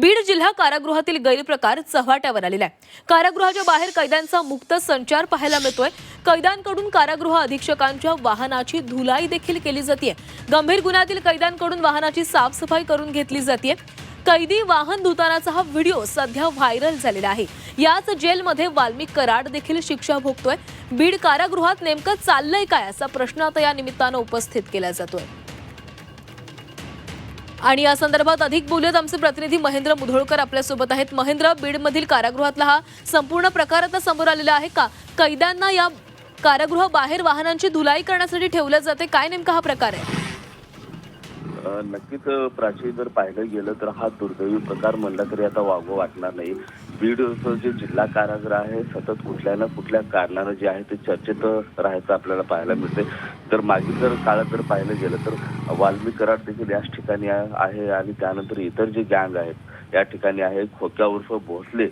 बीड जिल्हा कारागृहातील गैरप्रकार चव्हाट्यावर आलेला आहे. कारागृहाच्या बाहेर कैद्यांचा मुक्त संचार पाहायला मिळतोय. कैद्यांकडून कारागृह अधीक्षकांच्या वाहनाची धुलाई देखील केली जाते गंभीर गुन्ह्यातील कैद्यांकडून वाहनाची साफसफाई करून घेतली जाते कैदी वाहन धुतानाचा हा व्हिडिओ सध्या व्हायरल झालेला आहे. याच जेलमध्ये वाल्मिक कराड देखील शिक्षा भोगतोय. बीड कारागृहात नेमकं चाललंय काय असा प्रश्न आता या निमित्तानं उपस्थित केला जातोय. आणि या संदर्भात अधिक बोलत आमचे प्रतिनिधी महेंद्र मुधोळकर आपल्यासोबत आहेत. महेंद्र बीडमधील कारागृहातला हा संपूर्ण प्रकार आता समोर आलेला आहे का? कैद्यांना या कारागृह बाहेर वाहनांची धुलाई करण्यासाठी ठेवलं जाते. काय नेमका हा प्रकार आहे? नक्कीच प्राची जर पाहिलं गेलं तर हा दुर्दैवी प्रकार म्हणला तरी आता वागो वाटणार नाही. बीड जे जिल्हा कारागृह आहे सतत कुठल्या ना कुठल्या कारणानं जे आहे ते चर्चेत राहायचं आपल्याला पाहायला मिळते तर मागील जर काळात जर पाहिलं गेलं तर वाल्मिक कराड देखील याच ठिकाणी आहे आणि त्यानंतर इतर जे गँग आहेत या ठिकाणी आहे. खोक्या उर्फ भोसले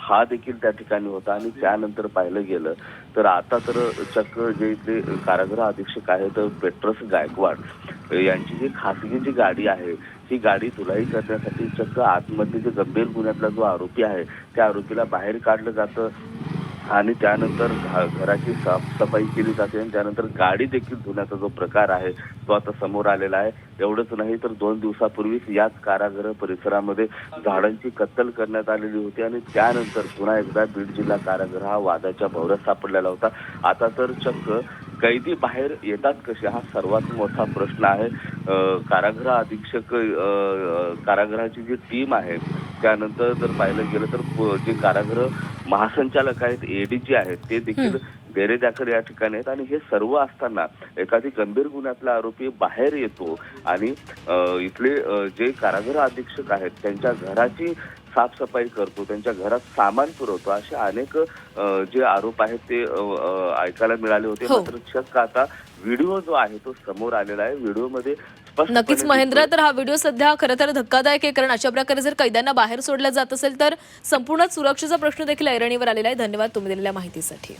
हा देखील त्या ठिकाणी होता आणि त्यानंतर पाहिलं गेलं तर आता तर चक्क जे इथले कारागृह अधीक्षक आहेत पेट्रस गायकवाड. यांची जी खासगी जी गाडी आहे ही गाडी धुलाई करण्यासाठी चक्क आतमध्ये जे गंभीर गुन्ह्यातला जो आरोपी आहे त्या आरोपीला बाहेर काढलं जातं. आणि त्यानंतर घराची साफसफाई केली जाते आणि त्यानंतर गाडी देखील धुण्याचा जो प्रकार आहे तो आता समोर आलेला आहे. एवढंच नाही तर दोन दिवसापूर्वीच याच कारागृह परिसरामध्ये झाडांची कत्तल करण्यात आलेली होती आणि त्यानंतर पुन्हा एकदा बीड जिल्हा कारागृह हा वादाच्या भवऱ्यात सापडलेला होता. आता तर चक्क कैदी बाहेर येतात कसे? हा सर्वात मोठा प्रश्न आहे. कारागृह अधीक्षक कारागृहाची जी टीम आहे त्यानंतर जर पाहिलं गेलं तर जे कारागृह महासंचालक आहेत एडीजी आहेत ते देखील बेरेद्याकडे या ठिकाणी आहेत. आणि हे सर्व असताना एखादी गंभीर गुन्ह्यातला आरोपी बाहेर येतो आणि इथले जे कारागृह अधीक्षक आहेत त्यांच्या घराची साफसफाई करतो त्यांच्या घरात सामान पुरवतो असे अनेक जे आरोप आहेत ते ऐकायला मिळाले होते. हो. मात्र चक्क आता व्हिडिओ जो आहे तो समोर आलेला आहे. व्हिडिओमध्ये नक्कीच महेंद्र तर हा व्हिडिओ सध्या खरं तर धक्कादायक आहे कारण अशा प्रकारे जर कैद्यांना बाहेर सोडलं जात असेल तर संपूर्ण सुरक्षेचा प्रश्न देखील ऐरणीवर आलेला आहे. धन्यवाद तुम्ही दिलेल्या माहितीसाठी.